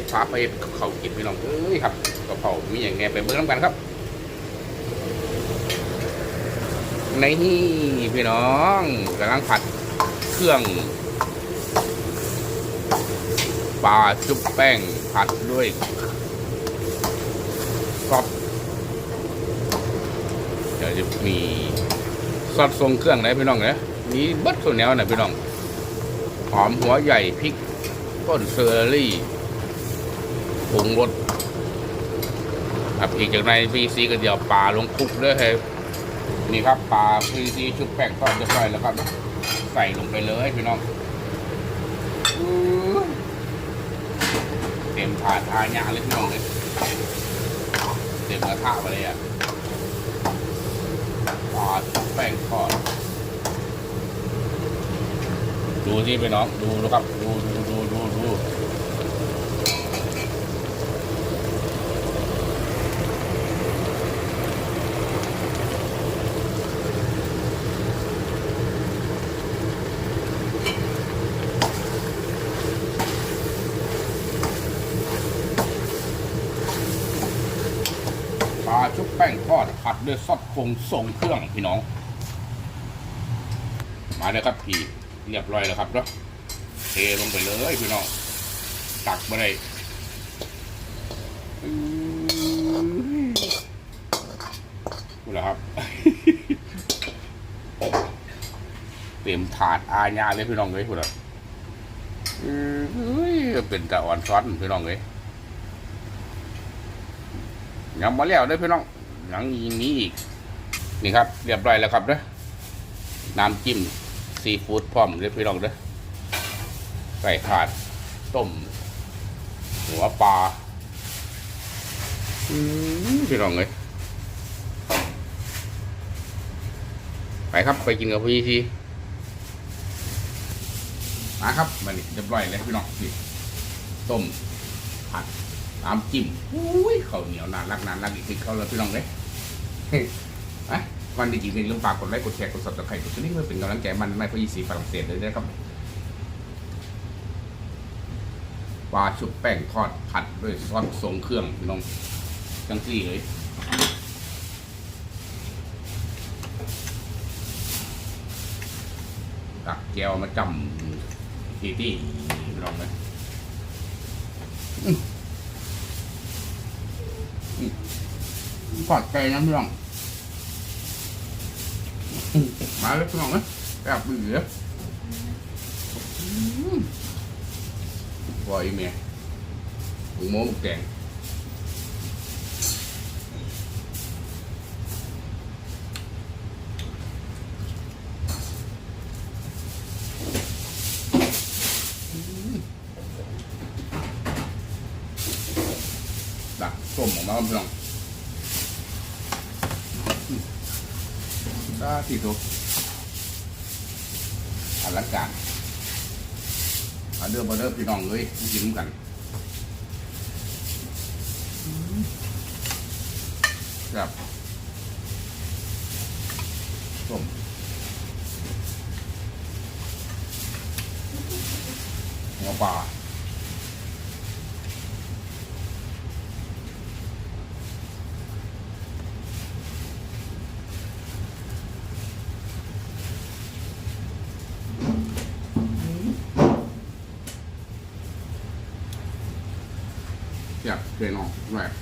น้องไปที่ฟ้าไปเขากินพี่น้องเอ้ยครับกระเพรามีอย่างไงไปเบิ่งน้ำกันครับ ในนี่พี่น้องกำลังผัดเครื่องปลาจุบแป้งผัดด้วยซอสเดี๋ยวจะมีซอสทรงเครื่องไหนพี่น้องเนี่ยมีเบัดส่วนแนวไหนพี่น้องหอมหัวใหญ่พริกต้นเซอร์รี่ ปรุงรสครับอีกจากในพีซีก็เดี๋ยวปลาลงคลุกด้วยครับนี่ครับปลาพีซีชุบแป้งทอดเรียบร้อยแล้วครับ ใส่ลงไปเลยพี่น้องเต็มถาดอาญาเลยพี่น้องเลยเต็มกระทะไปเลยอะปลาชุบแป้งทอดดูที่พี่น้องดูนะครับดูดูดูดูดูปลาชุบแป้งทอดผัดด้วยซอสคงทรงเครื่องพี่น้อง มาเลยครับพี่เรียบร้อยแล้วครับเนาะเทลงไปเลยพี่น้อง ตักมาเลยอื้อพูแล้วครับ เต็มถาดอาญาเลยพี่น้องเลยพูดแล้วอื้อเฮ้ยเป็นตะอ่อนซ้อนพี่น้องเลยยังมาแล้วเด้อพี่น้อง ยังอีกนี้อีก นี่ครับ เรียบร้อยแล้วครับเด้อน้ำจิ้มซีฟู้ดพร้อมเรียบพี่น้องเด้อใส่ถาดต้ม หัวปลาอืมพี่น้องเลยไปครับไปกินกับพี่ทีมาครับมานี่เรียบร้อยแล้วพี่น้องนี่ต้มผัดน้ำจิ้มอุ้ยข้าวเหนียวน่ารักน่ารักอีกทีเขาเลยพี่น้องเลย วันดีจริงๆลืมฝากกดไลค์กดแชร์กด subscribe กดกระดิ่งเพื่อเป็นกำลังใจมันในพยีสีฝรั่งเศสเลยนะครับปลาชุบแป้งทอดผัดด้วยซอสทรงเครื่องพี่น้องจังซี่เลยตักแก้วมาจำทีที่พี่น้องเลย อทอดใจนะพี่น้องมาเลยพี่น้องนะแบบเหลือปล่อยเมียหมูโม้หมูแดงดักส้มออกมาครับพี่น้อง ตาที่ตัวอลังการมาเด้อมาเด้อพี่น้องเลยกินกันครับส้มหัวปลา อยากเป็นองแบบ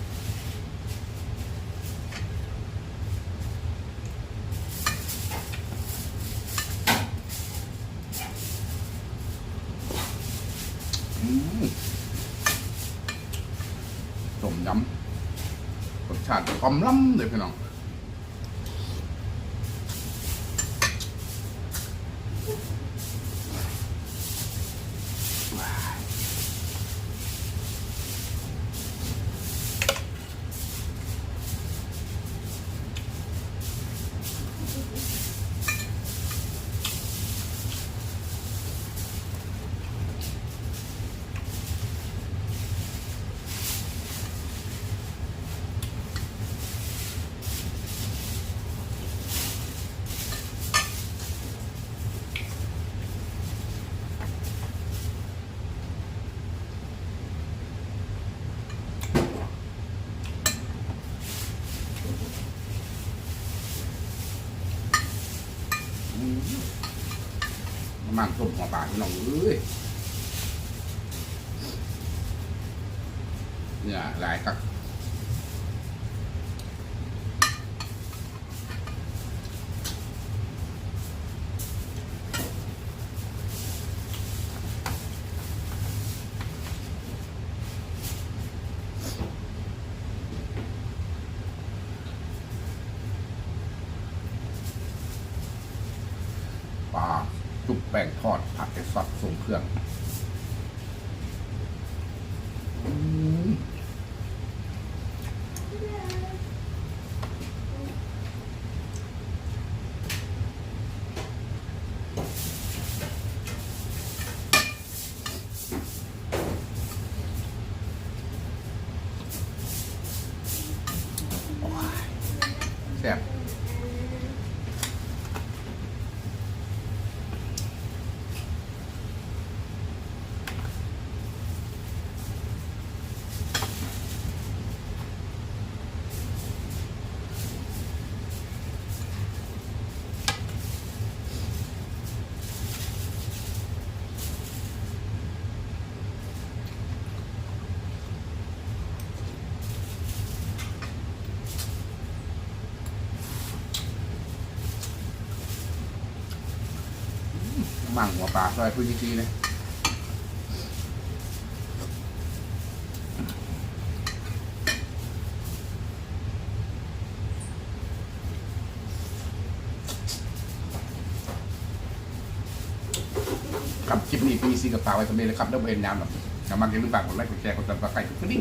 อืมต้มยำรสชาติกลมล้ำเลยพี่น้อง บ้านส้มหัวปลาพี่น้องเอ้ยเนี่ยหลายกักบปลา จุบแป้งทอดผัดไอซอสส่งเครื่อง อืม มั่งหัวปลาซอยพื้นที่เลยกับคลิปนี้ปีซีกับปลาไว้สำเร็จแล้วครับแล้วเป็นยามแบบน้ำมันยังรู้ปากกดไลค์กดแชร์กดติดตามกดไลค์กดกระดิ่ง